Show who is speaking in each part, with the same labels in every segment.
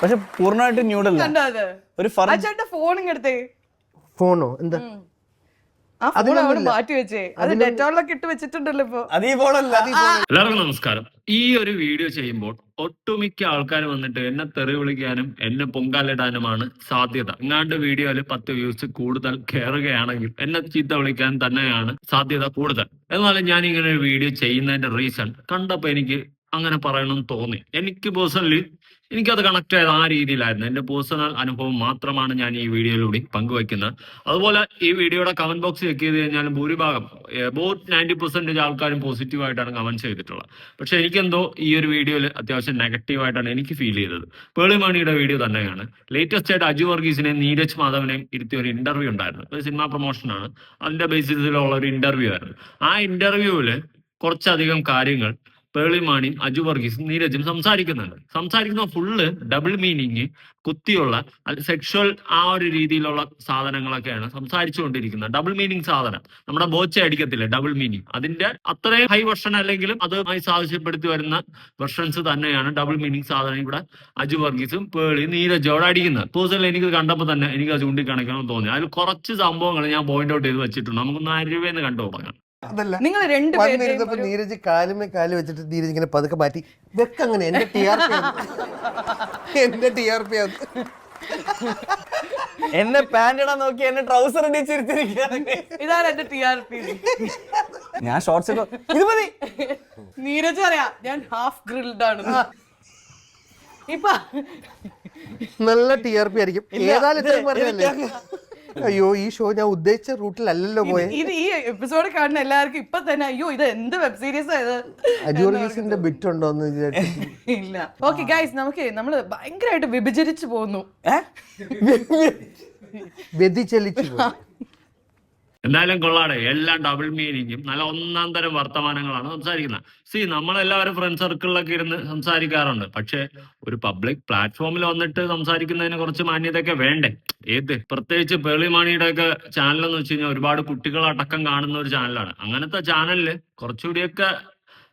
Speaker 1: പക്ഷെ പൂർണമായിട്ട് ന്യൂഡല്ല
Speaker 2: കണ്ടോ അത്?
Speaker 1: ഒരു
Speaker 2: ആ ഫോൺ ഇങ്ങെടുത്തേ
Speaker 3: ഫോണോ? എന്താ?
Speaker 2: ആ ഫോൺ അവിടെ മാറ്റി വെച്ചേ. അത് ഡെറ്റോളിലൊക്കെ ഇട്ട് വെച്ചിട്ടുണ്ടല്ലോ ഇപ്പൊ.
Speaker 1: അതീ ഫോണല്ല
Speaker 4: എല്ലാവർക്കും നമസ്കാരം. ഈ ഒരു വീഡിയോ ചെയ്യുമ്പോൾ ഒട്ടുമിക്ക ആൾക്കാർ വന്നിട്ട് എന്നെ തെറി വിളിക്കാനും എന്നെ പൊങ്കാലിടാനുമാണ് സാധ്യത. ഇങ്ങാണ്ട് വീഡിയോയിൽ പത്ത് വ്യൂസ് കൂടുതൽ കയറുകയാണെങ്കിൽ എന്നെ ചീത്ത വിളിക്കാൻ തന്നെയാണ് സാധ്യത കൂടുതൽ. എന്നാലും ഞാൻ ഇങ്ങനെ ഒരു വീഡിയോ ചെയ്യുന്നതിന്റെ റീസൺ കണ്ടപ്പോ എനിക്ക് അങ്ങനെ പറയണമെന്ന് തോന്നി. എനിക്ക് പേഴ്സണലി എനിക്കത് കണക്ട് ചെയ്ത് ആ രീതിയിലായിരുന്നു. എന്റെ പേഴ്സണൽ അനുഭവം മാത്രമാണ് ഞാൻ ഈ വീഡിയോയിലൂടെ പങ്കുവയ്ക്കുന്നത്. അതുപോലെ ഈ വീഡിയോയുടെ കമന്റ് ബോക്സ് ചെക്ക് ചെയ്ത് കഴിഞ്ഞാൽ ഭൂരിഭാഗം അബൌട്ട് നയന്റി പെർസെന്റേജ് ആൾക്കാരും പോസിറ്റീവായിട്ടാണ് കമന്റ് ചെയ്തിട്ടുള്ളത്. പക്ഷെ എനിക്കെന്തോ ഈ ഒരു വീഡിയോയിൽ അത്യാവശ്യം നെഗറ്റീവായിട്ടാണ് എനിക്ക് ഫീൽ ചെയ്തത്. പേളിമണിയുടെ വീഡിയോ തന്നെയാണ്. ലേറ്റസ്റ്റ് ആയിട്ട് അജു വർഗീസിനെയും നീരജ് മാധവനെയും ഇരുത്തിയ ഒരു ഇന്റർവ്യൂ ഉണ്ടായിരുന്നു. ഒരു സിനിമാ പ്രൊമോഷനാണ് അതിന്റെ ബേസിസിലുള്ള ഒരു ഇന്റർവ്യൂ ആയിരുന്നു. ആ ഇന്റർവ്യൂവിൽ കുറച്ചധികം കാര്യങ്ങൾ പേളിമാണിയും അജു വർഗീസും നീരജും സംസാരിക്കുന്നുണ്ട്. സംസാരിക്കുന്ന ഫുള്ള് ഡബിൾ മീനിങ് കുത്തിയുള്ള സെക്ഷൽ ആ ഒരു രീതിയിലുള്ള സാധനങ്ങളൊക്കെയാണ് സംസാരിച്ചുകൊണ്ടിരിക്കുന്നത്. ഡബിൾ മീനിങ് സാധനം. നമ്മുടെ ബോച്ച അടിക്കത്തില്ല ഡബിൾ മീനിങ് അതിന്റെ അത്രയും ഹൈ വെർഷൻ അല്ലെങ്കിലും അതുമായി സാധിച്ചപ്പെടുത്തി വരുന്ന വെർഷൻസ് തന്നെയാണ് ഡബിൾ മീനിങ് സാധനം ഇവിടെ അജു വർഗീസും പേളി നീരജോട് അടിക്കുന്നത്. പേഴ്സണലി എനിക്ക് കണ്ടപ്പോൾ തന്നെ എനിക്ക് അത് ചൂണ്ടിക്കാണിക്കണം തോന്നി. അതിൽ കുറച്ച് സംഭവങ്ങൾ ഞാൻ പോയിന്റ് ഔട്ട് ചെയ്ത് വെച്ചിട്ടുണ്ട്. നമുക്കൊന്ന് അരുവേന്ന് കണ്ടു തുടങ്ങാം
Speaker 3: അതല്ല.
Speaker 2: നിങ്ങൾ
Speaker 3: വന്നിരുന്നപ്പോ
Speaker 2: രണ്ടുപേരും
Speaker 3: നീരജ് കാലുമേ കാൽ വെച്ചിട്ട് നീരജ് ഇങ്ങനെ പതുക്കെ മാറ്റി. വെക്കങ്ങനെ എന്റെ ടി ആർ പി എന്റെ ടി ആർ പി
Speaker 1: എന്നെ പാന്റ് ഇടാൻ നോക്കി എന്നെ ട്രൗസർ
Speaker 2: ഇതാണ് എന്റെ ടി ആർ പി
Speaker 1: ഞാൻ ഷോർട്സ് ഇത് മതി.
Speaker 2: നീരജ് അറിയാ ഞാൻ ഹാഫ് ഗ്രിൽഡ് ആണ്. ഇപ്പൊ.
Speaker 3: നല്ല ടി ആർ പി ആയിരിക്കും. ഏതായാലും ഇത്രയും പറഞ്ഞല്ലേ അയ്യോ ഈ ഷോ ഞാൻ ഉദ്ദേശിച്ച റൂട്ടിലല്ലല്ലോ പോയെ.
Speaker 2: ഇത് ഈ എപ്പിസോഡ് കാണുന്ന എല്ലാവർക്കും ഇപ്പൊ തന്നെ അയ്യോ ഇത് എന്ത് വെബ് സീരീസ് ആയത്
Speaker 3: അജൂർഗീസിന്റെ ബിറ്റ് ഉണ്ടോ എന്ന് വിചാരിച്ചു.
Speaker 2: ഇല്ല. ഓക്കെ ഗൈസ് നമുക്ക് നമ്മൾ ഭയങ്കരമായിട്ട് വിഭജിച്ചു പോകുന്നു?
Speaker 3: വ്യതിചലിച്ചു പോയി.
Speaker 4: എന്തായാലും കൊള്ളാടെ. എല്ലാം ഡബിൾ മീനിങ്ങും നല്ല ഒന്നാം തരം വർത്തമാനങ്ങളാണ് സംസാരിക്കുന്നത്. സി നമ്മളെല്ലാവരും ഫ്രണ്ട് സർക്കിളിലൊക്കെ ഇരുന്ന് സംസാരിക്കാറുണ്ട്. പക്ഷെ ഒരു പബ്ലിക് പ്ലാറ്റ്ഫോമിൽ വന്നിട്ട് സംസാരിക്കുന്നതിന് കുറച്ച് മാന്യതയൊക്കെ വേണ്ടേ? ഏത്? പ്രത്യേകിച്ച് പേളിമാണിയുടെ ഒക്കെ ചാനൽ എന്ന് വെച്ച് കഴിഞ്ഞാൽ ഒരുപാട് കുട്ടികളടക്കം കാണുന്ന ഒരു ചാനലാണ് അങ്ങനത്തെ ചാനലിൽ കുറച്ചുകൂടിയൊക്കെ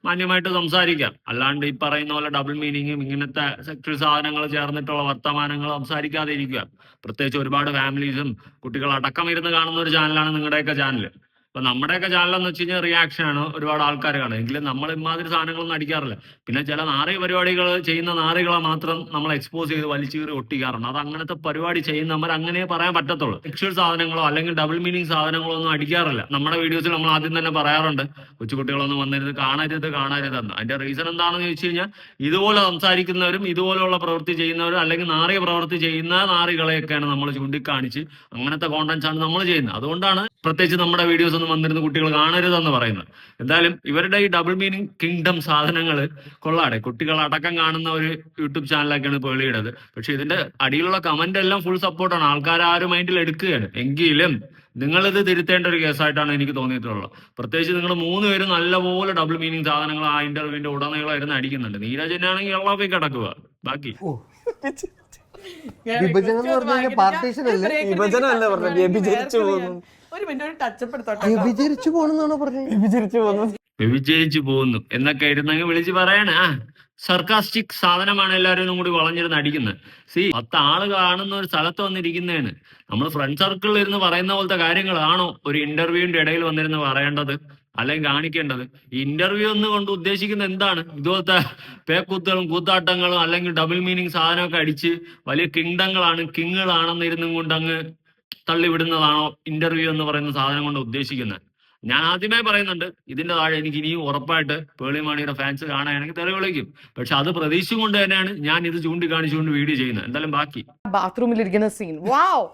Speaker 4: മാന്യമായിട്ട് സംസാരിക്കാം. അല്ലാണ്ട് ഈ പറയുന്ന പോലെ ഡബിൾ മീനിങ്ങും ഇങ്ങനത്തെ സെക്ച്വൽ സാധനങ്ങൾ ചേർന്നിട്ടുള്ള വർത്തമാനങ്ങൾ സംസാരിക്കാതെ ഇരിക്കുക പ്രത്യേകിച്ച് ഒരുപാട് ഫാമിലീസും കുട്ടികൾ അടക്കം ഇരുന്ന് കാണുന്ന ഒരു ചാനലാണ് നിങ്ങളുടെയൊക്കെ ചാനൽ അപ്പൊ നമ്മുടെയൊക്കെ ചാനൽ എന്ന് വെച്ച് കഴിഞ്ഞാൽ റിയാക്ഷൻ ആണ് ഒരുപാട് ആൾക്കാർ കാണും എങ്കിലും നമ്മൾ ഇമാതിരി സാധനങ്ങളൊന്നും അടിക്കാറില്ല. പിന്നെ ചില നാറി പരിപാടികൾ ചെയ്യുന്ന നാറികളെ മാത്രം നമ്മൾ എക്സ്പോസ് ചെയ്ത് വലിച്ചീറി ഒട്ടിക്കാറുണ്ട്. അത് അങ്ങനത്തെ പരിപാടി ചെയ്യുന്നവർ അങ്ങനെ പറയാൻ പറ്റത്തുള്ളൂ. സെക്ഷൽ സാധനങ്ങളോ അല്ലെങ്കിൽ ഡബിൾ മീനിങ് സാധനങ്ങളോ ഒന്നും അടിക്കാറില്ല. നമ്മുടെ വീഡിയോസിൽ നമ്മൾ ആദ്യം തന്നെ പറയാറുണ്ട് കൊച്ചുകുട്ടികളൊന്നും വന്നിരുന്ന് കാണരുത് കാണരുതെന്ന് അതിന്റെ റീസൺ എന്താണെന്ന് ചോദിച്ചു കഴിഞ്ഞാൽ ഇതുപോലെ സംസാരിക്കുന്നവരും ഇതുപോലെയുള്ള പ്രവൃത്തി ചെയ്യുന്നവരും അല്ലെങ്കിൽ നാറിയ പ്രവൃത്തി ചെയ്യുന്ന നാറികളെയൊക്കെയാണ് നമ്മൾ ചൂണ്ടിക്കാണിച്ച് അങ്ങനത്തെ കോണ്ടന്റ്സ് ആണ് നമ്മൾ ചെയ്യുന്നത്. അതുകൊണ്ടാണ് പ്രത്യേകിച്ച് നമ്മുടെ വീഡിയോസ് ഒന്നും വന്നിരുന്ന കുട്ടികൾ കാണരുതെന്ന് പറയുന്നത്. എന്തായാലും ഇവരുടെ ഈ ഡബിൾ മീനിങ് കിങ്ഡം സാധനങ്ങൾ കൊള്ളാടെ. കുട്ടികൾ അടക്കം കാണുന്ന ഒരു യൂട്യൂബ് ചാനലൊക്കെയാണ് പേളിയുടേത് പക്ഷെ ഇതിന്റെ അടിയിലുള്ള കമന്റ് എല്ലാം ഫുൾ സപ്പോർട്ടാണ് ആൾക്കാർ ആ ഒരു മൈൻഡിൽ എടുക്കുകയാണ് എങ്കിലും നിങ്ങളിത് തിരുത്തേണ്ട ഒരു കേസായിട്ടാണ് എനിക്ക് തോന്നിയിട്ടുള്ളത്. പ്രത്യേകിച്ച് നിങ്ങൾ മൂന്ന് പേരും നല്ലപോലെ ഡബിൾ മീനിങ് സാധനങ്ങൾ ആ ഇന്റർവ്യൂവിന്റെ ഉടനീളം ഇരുന്ന് അടിക്കുന്നുണ്ട് നീരജനാണെങ്കിൽ പോയി കിടക്കുക ബാക്കി.
Speaker 3: വിഭജനം എന്ന് പറഞ്ഞാൽ പാർട്ടീഷൻ അല്ലേ
Speaker 1: വിഭജനം അല്ലേ പറഞ്ഞത്, വ്യഭിചരിച്ചു പോകുന്നു.
Speaker 2: ഒരു മിനിറ്റ് ഒരു ടച്ചപ്പ് എടുത്തോട്ടെ.
Speaker 3: വ്യഭിചരിച്ചു പോണെന്നാണോ പറഞ്ഞത്
Speaker 1: വിചരിച്ചു പോന്നു
Speaker 4: വിജയിച്ചു പോകുന്നു. എന്നൊക്കെ ഇരുന്നെങ്കിൽ വിളിച്ച് പറയണ. സർക്കാസ്റ്റിക് സാധനമാണ് എല്ലാവരും കൂടി വളഞ്ഞിരുന്ന് അടിക്കുന്നത്. സി പത്ത് ആൾ കാണുന്ന ഒരു സ്ഥലത്ത് വന്നിരിക്കുന്നതാണ്. നമ്മൾ ഫ്രണ്ട് സർക്കിളിൽ ഇരുന്ന് പറയുന്ന പോലത്തെ കാര്യങ്ങളാണോ ഒരു ഇന്റർവ്യൂവിന്റെ ഇടയിൽ വന്നിരുന്ന് പറയേണ്ടത്? അല്ലെങ്കിൽ കാണിക്കേണ്ടത്? ഈ ഇന്റർവ്യൂ എന്ന് കൊണ്ട് ഉദ്ദേശിക്കുന്നത് എന്താണ്? ഇതുപോലത്തെ പേക്കൂത്തുകളും കൂത്താട്ടങ്ങളും അല്ലെങ്കിൽ ഡബിൾ മീനിങ് സാധനമൊക്കെ അടിച്ച് വലിയ കിങ്ഡങ്ങളാണ് കിങ്ങുകളാണെന്ന് ഇരുന്നും കൊണ്ട് അങ്ങ് തള്ളിവിടുന്നതാണോ ഇന്റർവ്യൂ എന്ന് പറയുന്ന സാധനം കൊണ്ട് ഉദ്ദേശിക്കുന്നത്. ഞാൻ ആദ്യമേ പറയുന്നുണ്ട് ഇതിന്റെ താഴെ എനിക്ക് ഇനിയും ഉറപ്പായിട്ട് പേളിമാണിയുടെ ഫാൻസ് കാണുകയാണെങ്കിൽ തെറി വിളിക്കും പക്ഷെ അത് പ്രതീക്ഷിച്ചുകൊണ്ട് തന്നെയാണ് ഞാൻ ഇത് ചൂണ്ടിക്കാണിച്ചുകൊണ്ട് വീഡിയോ ചെയ്യുന്നത്. എന്തായാലും ബാക്കി.
Speaker 2: ബാത്റൂമിൽ ഇരിക്കുന്ന സീൻ വാവ്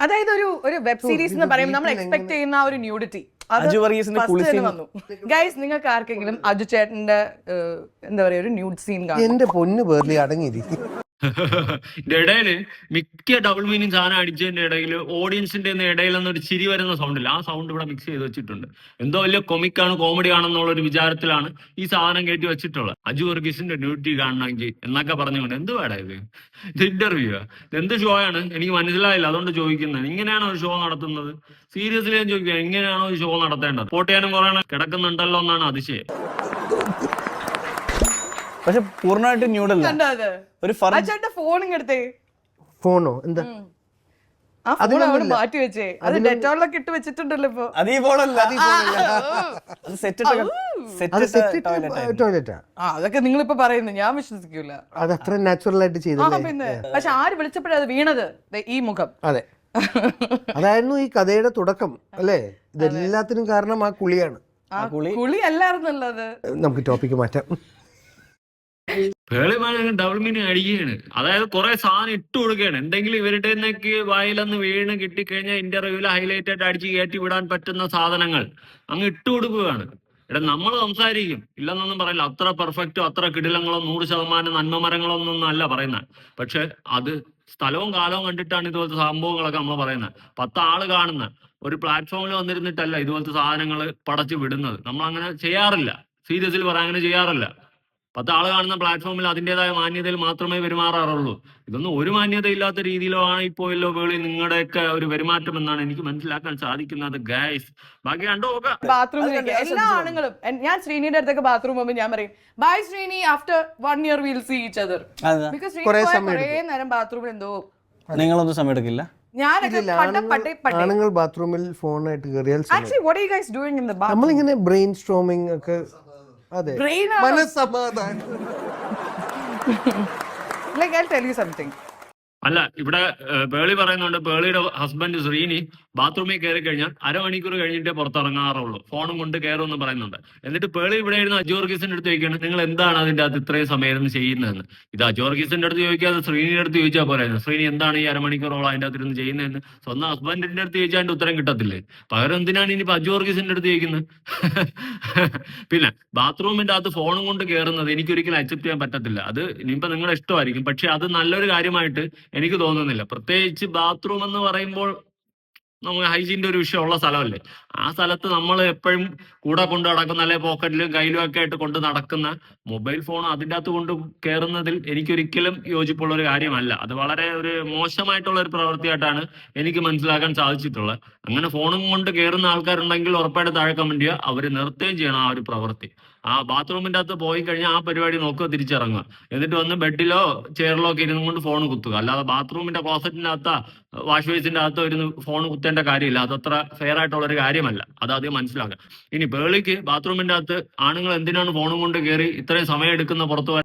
Speaker 2: അതായത് ഒരു ഒരു വെബ് സീരീസ് എന്ന് പറയുമ്പോൾ നമ്മൾ എക്സ്പെക്ട് ചെയ്യുന്ന ഒരു ന്യൂഡിറ്റി ഗൈസ് നിങ്ങൾക്ക് ആർക്കെങ്കിലും അജു ചേട്ടന്റെ എന്താ പറയാ ഒരു ന്യൂഡ് സീൻ കാണാം?
Speaker 3: എന്റെ പൊന്ന് പേർലി അടങ്ങിയിരിക്കും.
Speaker 4: ഇടയിൽ മിക്ക ഡബിൾ മീനിങ് സാധനം അടിച്ചതിന്റെ ഇടയിൽ ഓഡിയൻസിന്റെ ഇടയിൽ നിന്നൊരു ചിരി വരുന്ന സൗണ്ട് ഇല്ല. ആ സൗണ്ട് ഇവിടെ മിക്സ് ചെയ്ത് വെച്ചിട്ടുണ്ട്. എന്തോ വലിയ കൊമിക്കാണ് കോമഡി ആണെന്നുള്ള ഒരു വിചാരത്തിലാണ് ഈ സാധനം കയറ്റി വെച്ചിട്ടുള്ളത്. അജു വർഗീസിന്റെ ഡ്യൂട്ടി കാണണമെങ്കിൽ എന്നൊക്കെ പറഞ്ഞുകൊണ്ട് എന്ത് വേടാ ഇത്? ഇത് ഇന്റർവ്യൂ എന്ത് ഷോ ആണ്? എനിക്ക് മനസ്സിലായില്ല. അതുകൊണ്ട് ചോദിക്കുന്നത് ഇങ്ങനെയാണോ ഒരു ഷോ നടത്തുന്നത്? സീരിയസ്ലി ഞാൻ ചോദിക്കുക എങ്ങനെയാണോ ഒരു ഷോ നടത്തേണ്ടത്? പോട്ട് ചെയ്യാനും കുറെ കിടക്കുന്നുണ്ടല്ലോ എന്നാണ് അതിശയം.
Speaker 1: പക്ഷെ പൂർണമായിട്ട് ന്യൂഡല്ല
Speaker 2: കണ്ടോ അത്?
Speaker 1: ഒരു
Speaker 2: ആ ചേട്ടന്റെ ഫോൺ ഇങ്ങെടുത്തേ
Speaker 3: ഫോണോ? എന്താ?
Speaker 2: ആ ഫോൺ അവിടെ മാറ്റി വെച്ചേ. അത് ഡെറ്റോളിലൊക്കെ ഇട്ട് വെച്ചിട്ടുണ്ടല്ലോ ഇപ്പൊ.
Speaker 1: അത് ഈ ബോളല്ല അത് സെറ്റ്
Speaker 3: അത്
Speaker 1: സെറ്റ്
Speaker 3: സെറ്റ്
Speaker 1: ടോയ്ലറ്റ്
Speaker 3: ടോയ്ലറ്റാ
Speaker 2: ആ. അതൊക്കെ നിങ്ങളിപ്പോ പറയുന്നു. ഞാൻ വിശ്വസിക്കൂല.
Speaker 3: അത് അത്ര നാച്ചുറൽ ആയിട്ട്
Speaker 2: ആ
Speaker 3: ചെയ്തല്ലേ
Speaker 2: പിന്നെ പക്ഷെ ആര് വിളിച്ചപ്പോഴാ അത് വീണത്? ദേ ഈ മുഖം.
Speaker 3: അതെ. അതായിരുന്നു ഈ കഥയുടെ തുടക്കം അല്ലേ? ഇതെല്ലാത്തിനും കാരണം ആ കുളിയാണ്.
Speaker 2: ആ കുളി? അല്ലായിരുന്നല്ലോ അത്.
Speaker 3: നമുക്ക് ടോപ്പിക്ക് മാറ്റാം.
Speaker 4: പേളി ഡബിൾ മീനിങ് അടിക്കുകയാണ്. അതായത് കുറെ സാധനം ഇട്ട് കൊടുക്കുകയാണ്. എന്തെങ്കിലും ഇവരുടെ നിന്നൊക്കെ വായിലൊന്ന് വീണ് കിട്ടിക്കഴിഞ്ഞാൽ ഇന്റർവ്യൂവിൽ ഹൈലൈറ്റ് ആയിട്ട് അടിച്ച് കയറ്റി വിടാൻ പറ്റുന്ന സാധനങ്ങൾ അങ്ങ് ഇട്ട് കൊടുക്കുകയാണ്. എടാ നമ്മൾ സംസാരിക്കും. ഇല്ലെന്നൊന്നും പറയില്ല. അത്ര പെർഫെക്റ്റോ അത്ര കിടിലങ്ങളോ നൂറ് ശതമാനം നന്മമരങ്ങളോ ഒന്നും അല്ല പറയുന്നത്. പക്ഷെ അത് സ്ഥലവും കാലവും കണ്ടിട്ടാണ് ഇതുപോലത്തെ സംഭവങ്ങളൊക്കെ നമ്മൾ പറയുന്നത്. പത്ത് ആൾ കാണുന്ന ഒരു പ്ലാറ്റ്ഫോമിൽ വന്നിരുന്നിട്ടല്ല ഇതുപോലത്തെ സാധനങ്ങൾ പടച്ചു വിടുന്നത്. നമ്മൾ അങ്ങനെ ചെയ്യാറില്ല സീരിയസിൽ പറയാൻ അങ്ങനെ ചെയ്യാറില്ല. പത്ത് ആൾ കാണുന്ന പ്ലാറ്റ്ഫോമിൽ അതിന്റെതായ മാന്യതയിൽ മാത്രമേ പെരുമാറാറുള്ളൂ. ഇതൊന്നും ഒരു മാന്യത ഇല്ലാത്ത രീതിയിലോ ആണ് ഇപ്പോഴല്ലോ വേളി നിങ്ങളുടെയൊക്കെ ഒരു പെരുമാറ്റം എന്നാണ് എനിക്ക് മനസ്സിലാക്കാൻ സാധിക്കുന്നത് ഗൈസ് ബാക്കി കണ്ടു
Speaker 2: ബാത്റൂമിലേക്ക് എല്ലാ ആണുങ്ങളും. ഞാൻ ശ്രീനിയുടെ അടുത്തൊക്കെ ബാത്റൂം പോകുമ്പോൾ ഞാൻ പറയും bye Srini. After one year will see each other because
Speaker 3: കുറേ
Speaker 2: നേരം ബാത്റൂമിൽ എന്തോ.
Speaker 1: നിങ്ങളൊന്നും സമയം എടുക്കില്ല?
Speaker 3: ആണുങ്ങൾ- ബാത്റൂമിൽ ഫോണായിട്ട് കയറിയാൽ
Speaker 2: actually what you guys doing in the bathroom
Speaker 3: നമ്മളിങ്ങനെ ബ്രെയിൻ സ്ട്രോമിങ് ഒക്കെ
Speaker 2: ബ്രെയിൻ
Speaker 3: മനസ്സമാധാനം.
Speaker 2: Like I tell you something
Speaker 4: അല്ല ഇവിടെ പേളി പറയുന്നുണ്ട് പേളിയുടെ ഹസ്ബൻഡ് ശ്രീനി ബാത്റൂമിൽ കയറി കഴിഞ്ഞാൽ അരമണിക്കൂർ കഴിഞ്ഞിട്ടേ പുറത്തിറങ്ങാറുള്ളൂ. ഫോണും കൊണ്ട് കയറുമെന്ന് പറയുന്നുണ്ട്. എന്നിട്ട് പേളി ഇവിടെ ഇരുന്ന് അജോർഗീസിന്റെ അടുത്ത് ചോദിക്കുകയാണ് നിങ്ങൾ എന്താണ് അതിന്റെ അകത്ത് ഇത്രയും സമയം ചെയ്യുന്നതെന്ന്? ഇത് അജോർഗീസിന്റെ അടുത്ത് ചോദിക്കാതെ ശ്രീനിയുടെ അടുത്ത് ചോദിച്ചാൽ പോരായിരുന്നു. ശ്രീനി എന്താണ് ഈ അരമണിക്കൂറോളം അതിന്റെ അകത്ത് ഇരുന്ന് ചെയ്യുന്നതെന്ന്? സ്വന്തം ഹസ്ബൻഡിന്റെ അടുത്ത് ചോദിച്ചാൽ ഉത്തരം കിട്ടത്തില്ലേ? പകരം എന്തിനാണ് ഇനി അജോർഗീസിന്റെ അടുത്ത് ചോദിക്കുന്നത്? പിന്നെ ബാത്റൂമിന്റെ അകത്ത് ഫോണും കൊണ്ട് കയറുന്നത് എനിക്കൊരിക്കലും അക്സെപ്റ്റ് ചെയ്യാൻ പറ്റത്തില്ല. അത് ഇനിയിപ്പോ നിങ്ങളുടെ ഇഷ്ടമായിരിക്കും. പക്ഷെ അത് നല്ലൊരു കാര്യമായിട്ട് എനിക്ക് തോന്നുന്നില്ല. പ്രത്യേകിച്ച് ബാത്റൂം എന്ന് പറയുമ്പോൾ നമുക്ക് ഹൈജീന്റെ ഒരു വിഷയമുള്ള സ്ഥലമല്ലേ? ആ സ്ഥലത്ത് നമ്മൾ എപ്പോഴും കൂടെ കൊണ്ട് നടക്കുന്ന അല്ലെ പോക്കറ്റിലും കയ്യിലും ഒക്കെ ആയിട്ട് കൊണ്ട് നടക്കുന്ന മൊബൈൽ ഫോൺ അതിന്റെ അകത്ത് കൊണ്ട് കയറുന്നതിൽ എനിക്കൊരിക്കലും യോജിപ്പുള്ള ഒരു കാര്യമല്ല. അത് വളരെ ഒരു മോശമായിട്ടുള്ള ഒരു പ്രവൃത്തിയായിട്ടാണ് എനിക്ക് മനസ്സിലാക്കാൻ സാധിച്ചിട്ടുള്ളത്. അങ്ങനെ ഫോണും കൊണ്ട് കയറുന്ന ആൾക്കാരുണ്ടെങ്കിൽ ഉറപ്പായിട്ട് താഴെ കമന്റ് ചെയ്യുക. അവർ നിർത്തുകയും ചെയ്യണം ആ ഒരു പ്രവൃത്തി. ആ ബാത്റൂമിന്റെ അകത്ത് പോയി കഴിഞ്ഞാൽ ആ പരിപാടി നോക്കുക തിരിച്ചിറങ്ങുക. എന്നിട്ട് വന്ന് ബെഡിലോ ചെയറിലോ ഒക്കെ ഇരുന്നു കൊണ്ട് ഫോൺ കുത്തുക. അല്ലാതെ ബാത്റൂമിന്റെ ക്ലോസറ്റിന്റെ അകത്ത വാഷ് ബേസിന്റെ അകത്ത് ഇരുന്ന് ഫോൺ കുത്തേണ്ട കാര്യമില്ല. അതത്ര ഫെയർ ആയിട്ടുള്ള ഒരു കാര്യമല്ല. അത് ആദ്യം മനസ്സിലാക്കുക. ഇനി പേളിക്ക് ബാത്റൂമിന്റെ അകത്ത് ആണുങ്ങൾ എന്തിനാണ് ഫോണും കൊണ്ട് കയറി ഇത്രയും സമയം എടുക്കുന്ന പുറത്ത് വ-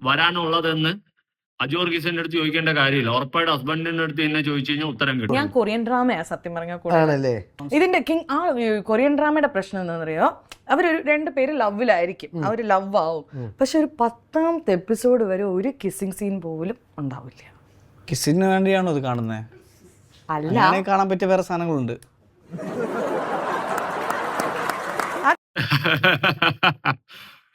Speaker 4: വരാനുള്ളതെന്ന് അജോർഗീസിന്റെ അടുത്ത് ചോദിക്കേണ്ട കാര്യമില്ല. ഉറപ്പായിട്ട് ഹസ്ബൻഡിന്റെ അടുത്ത് തന്നെ ചോദിച്ചു കഴിഞ്ഞാൽ ഉത്തരം കിട്ടും.
Speaker 2: ഞാൻ കൊറിയൻ ഡ്രാമയാ സത്യം പറഞ്ഞ
Speaker 3: ആണല്ലേ?
Speaker 2: ഇതിന്റെ കിങ് ആ കൊറിയൻ ഡ്രാമയുടെ പ്രശ്നം എന്താണെന്നറിയോ? അവരൊരു രണ്ട് പേര് ലവിലായിരിക്കും അവർ ലവ് ആവും പക്ഷെ ഒരു പത്താമത്തെ എപ്പിസോഡ് വരെ ഒരു കിസ്സിങ് സീൻ പോലും ഉണ്ടാവില്ല.
Speaker 1: കിസിന് വേണ്ടിയാണോ ഇത് കാണുന്നത്
Speaker 2: അല്ല.
Speaker 1: കാണാൻ പറ്റിയ വേറെ സാധനങ്ങളുണ്ട്.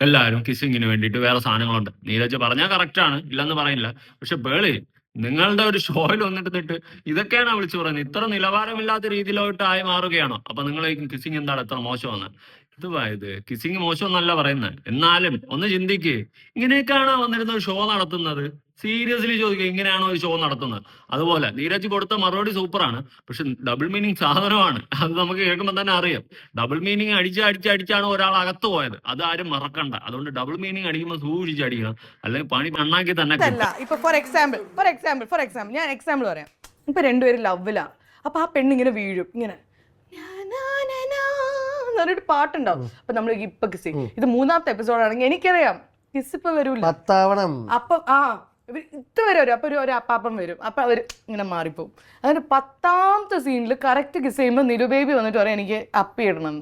Speaker 4: എല്ലാവരും കിസ്സിങ്ങിന് വേണ്ടിയിട്ട് വേറെ സാധനങ്ങളുണ്ട്. നീരജ് പറഞ്ഞാൽ കറക്റ്റ് ആണ്. ഇല്ലെന്ന് പറയില്ല. പക്ഷെ ബേളി നിങ്ങളുടെ ഒരു ഷോയിൽ വന്നിട്ട് ഇതൊക്കെയാണ് വിളിച്ചു പറയുന്നത്. ഇത്ര നിലവാരമില്ലാത്ത രീതിയിലോട്ട് ആയി മാറുകയാണോ? അപ്പൊ നിങ്ങൾ കിസ്സിങ് എന്താണ് എത്ര മോശമെന്ന് ഇതുവാ ഇത് കിസ്സിങ് മോശമെന്നല്ല പറയുന്നത്. എന്നാലും ഒന്ന് ചിന്തിക്ക്. ഇങ്ങനെയൊക്കെയാണ് വന്നിരുന്ന ഷോ നടത്തുന്നത്? സീരിയസ്ലി ചോദിക്കും ഇങ്ങനെയാണോ ഒരു ഷോ നടത്തുന്നത്? അതുപോലെ നീരജ് കൊടുത്ത മറുപടി സൂപ്പറാണ് പക്ഷെ ഡബിൾ മീനിങ് സാധനമാണ്. അത് നമുക്ക് കേൾക്കുമ്പോൾ തന്നെ അറിയാം. ഡബിൾ മീനിങ് അടിച്ച് അടിച്ച് അടിച്ചാണ് ഒരാൾ അകത്ത് പോയത്. അത് ആരും മറക്കണ്ട. അതുകൊണ്ട് ഡബിൾ മീനിങ് അടിക്കുമ്പോൾ സൂക്ഷിച്ച് അടിക്കണം. അല്ലെങ്കിൽ പണി മണ്ണാക്കി തന്നെ
Speaker 2: ഇപ്പൊ for example for example for example ഞാൻ എക്സാമ്പിൾ പറയാം. ഇപ്പൊ രണ്ടുപേരും ലവിലാ അപ്പൊ ആ പെണ്ണ് ഇങ്ങനെ വീഴും. ഇങ്ങനെ എന്ന് പറഞ്ഞിട്ട് പാട്ടുണ്ടാവും. അപ്പൊ നമ്മൾ ഇപ്പൊ കിസ് ഇത് മൂന്നാമത്തെ എപ്പിസോഡ് ആണെങ്കിൽ എനിക്കറിയാം. കിസ് ഇപ്പൊ വരൂല. അപ്പൊ ആ ഇവർ ഇത് വരെ വരും അപ്പൊ ഒരു അപ്പാപ്പൻ വരും. അപ്പൊ അവർ ഇങ്ങനെ മാറിപ്പോവും. അതിന്റെ പത്താമത്തെ സീനിൽ കറക്റ്റ് കിസ് ചെയ്യുമ്പോൾ നിരുബേബി വന്നിട്ട് പറയാം എനിക്ക് അപ്പിയിടണം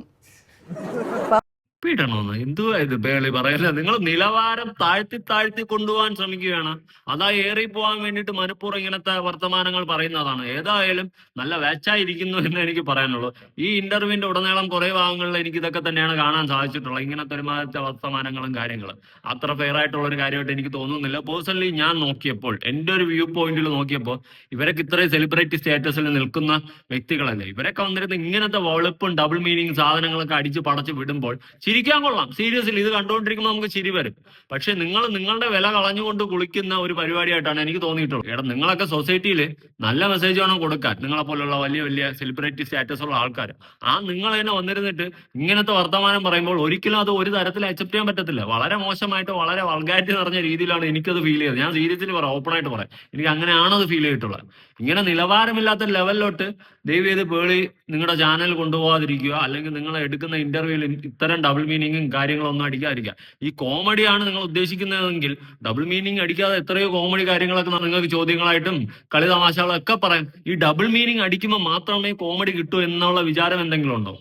Speaker 4: പിടണമെന്ന് എന്തുവാ ഇത് ബേളി പറയുന്നത് നിങ്ങൾ നിലവാരം താഴ്ത്തി താഴ്ത്തി കൊണ്ടുപോകാൻ ശ്രമിക്കുകയാണ്. അതാ ഏറി പോകാൻ വേണ്ടിയിട്ട് മനഃപൂർവം ഇങ്ങനത്തെ വർത്തമാനങ്ങൾ പറയുന്നതാണ്. ഏതായാലും നല്ല വാച്ചായിരിക്കുന്നു എന്ന് എനിക്ക് പറയാനുള്ളൂ. ഈ ഇന്റർവ്യൂവിന്റെ ഉടനീളം കുറെ ഭാഗങ്ങളിൽ എനിക്ക് ഇതൊക്കെ തന്നെയാണ് കാണാൻ സാധിച്ചിട്ടുള്ളത്. ഇങ്ങനത്തെ ഒരുമാതിരത്തെ വർത്തമാനങ്ങളും കാര്യങ്ങളും. അത്ര ഫെയർ ആയിട്ടുള്ള ഒരു കാര്യമായിട്ട് എനിക്ക് തോന്നുന്നില്ല. പേഴ്സണലി ഞാൻ നോക്കിയപ്പോൾ എന്റെ ഒരു വ്യൂ പോയിന്റിൽ നോക്കിയപ്പോൾ ഇവരൊക്കെ ഇത്രയും സെലിബ്രിറ്റി സ്റ്റാറ്റസിൽ നിൽക്കുന്ന വ്യക്തികളല്ലേ? ഇവരൊക്കെ വന്നിരുന്ന ഇങ്ങനത്തെ വളുപ്പും ഡബിൾ മീനിങ് സാധനങ്ങളൊക്കെ അടിച്ച് പടച്ച് വിടുമ്പോൾ ചിരിക്കാൻ കൊള്ളാം. സീരിയസ്ലി ഇത് കണ്ടുകൊണ്ടിരിക്കുമ്പോൾ നമുക്ക് ചിരി വരും. പക്ഷെ നിങ്ങൾ നിങ്ങളുടെ വില കളഞ്ഞുകൊണ്ട് കുളിക്കുന്ന ഒരു പരിപാടിയായിട്ടാണ് എനിക്ക് തോന്നിയിട്ടുള്ളത്. എടാ നിങ്ങളൊക്കെ സൊസൈറ്റിയിൽ നല്ല മെസ്സേജ് വേണം കൊടുക്കാൻ? നിങ്ങളെ പോലുള്ള വലിയ വലിയ സെലിബ്രിറ്റി സ്റ്റാറ്റസ് ഉള്ള ആൾക്കാർ ആ നിങ്ങൾ തന്നെ വന്നിരുന്നിട്ട് ഇങ്ങനത്തെ വർത്തമാനം പറയുമ്പോൾ ഒരിക്കലും അത് ഒരു തരത്തിൽ അക്സെപ്റ്റ് ചെയ്യാൻ പറ്റത്തില്ല. വളരെ മോശമായിട്ട് വളരെ വൾഗാരിറ്റി നിറഞ്ഞ രീതിയിലാണ് എനിക്കത് ഫീൽ ചെയ്തത്. ഞാൻ സീരിയസിൽ പറയാം ഓപ്പൺ ആയിട്ട് പറയാം. എനിക്ക് അങ്ങനെയാണത് ഫീൽ ചെയ്തിട്ടുള്ളത്. ഇങ്ങനെ നിലവാരമില്ലാത്ത ലെവലിലോട്ട് ദയവ് ചെയ്ത് പേളി നിങ്ങളുടെ ചാനൽ കൊണ്ടുപോകാതിരിക്കുക. അല്ലെങ്കിൽ നിങ്ങൾ എടുക്കുന്ന ഇന്റർവ്യൂവിൽ ഇത്തരം ഡബിൾ മീനിങ്ങും കാര്യങ്ങളൊന്നും അടിക്കാതിരിക്കുക. ഈ കോമഡിയാണ് നിങ്ങൾ ഉദ്ദേശിക്കുന്നതെങ്കിൽ ഡബിൾ മീനിങ് അടിക്കാതെ എത്രയോ കോമഡി കാര്യങ്ങളൊക്കെ നിങ്ങൾക്ക് ചോദ്യങ്ങളായിട്ടും കളിതമാശകളൊക്കെ പറയാം. ഈ ഡബിൾ മീനിങ് അടിക്കുമ്പോൾ മാത്രമേ കോമഡി കിട്ടൂ എന്നുള്ള വിചാരം എന്തെങ്കിലും ഉണ്ടോ?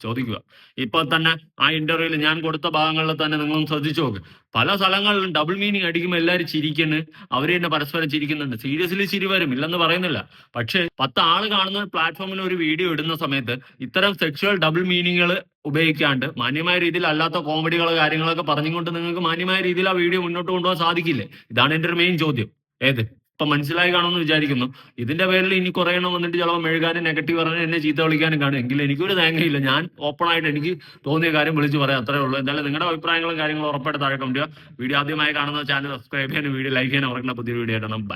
Speaker 4: ചോദിക്കുക. ഇപ്പൊ തന്നെ ആ ഇന്റർവ്യൂവിൽ ഞാൻ കൊടുത്ത ഭാഗങ്ങളിൽ തന്നെ നിങ്ങളും ശ്രദ്ധിച്ചു നോക്ക്. പല സ്ഥലങ്ങളിലും ഡബിൾ മീനിങ് അടിക്കുമ്പോൾ എല്ലാവരും ചിരിക്കുന്നു അവർ തന്നെ പരസ്പരം ചിരിക്കുന്നുണ്ട്. സീരിയസ്ലി ചിരി വരും ഇല്ലെന്ന് പറയുന്നില്ല. പക്ഷേ പത്ത് ആൾ കാണുന്ന പ്ലാറ്റ്ഫോമിൽ ഒരു വീഡിയോ ഇടുന്ന സമയത്ത് ഇത്തരം സെക്ഷുവൽ ഡബിൾ മീനിങ്ങുകൾ ഉപയോഗിക്കാണ്ട് മാന്യമായ രീതിയിൽ അല്ലാത്ത കോമഡികളോ കാര്യങ്ങളൊക്കെ പറഞ്ഞുകൊണ്ട് നിങ്ങൾക്ക് മാന്യമായ രീതിയിൽ ആ വീഡിയോ മുന്നോട്ട് കൊണ്ടുപോകാൻ സാധിക്കില്ലേ? ഇതാണ് എന്റെ ഒരു മെയിൻ ചോദ്യം. ഏത്? ഇപ്പൊ മനസ്സിലായി കാണുമെന്ന് വിചാരിക്കുന്നു. ഇതിന്റെ പേരിൽ ഇനി കുറയണം വന്നിട്ട് ചിലപ്പോൾ മെഴുകാനും നെഗറ്റീവ് പറഞ്ഞ് എന്നെ ചീത്ത വിളിക്കാനും കാണും. എങ്കിൽ എനിക്കൊരു തേങ്ങയില്ല. ഞാൻ ഓപ്പൺ ആയിട്ട് എനിക്ക് തോന്നിയ കാര്യം വിളിച്ച് പറയാം. അത്രേ ഉള്ളൂ. എന്തായാലും നിങ്ങളുടെ അഭിപ്രായങ്ങളും കാര്യങ്ങളും ഉറപ്പായിട്ട് താഴെ കമന്റ് വീഡിയോ ആദ്യമായി കാണുന്ന ചാനൽ സബ്സ്ക്രൈബ് ചെയ്യാനും വീഡിയോ ലൈക്ക് ചെയ്യാനും ഉറക്കുന്ന പുതിയ വീഡിയോ ആയിട്ടാണ് ബൈ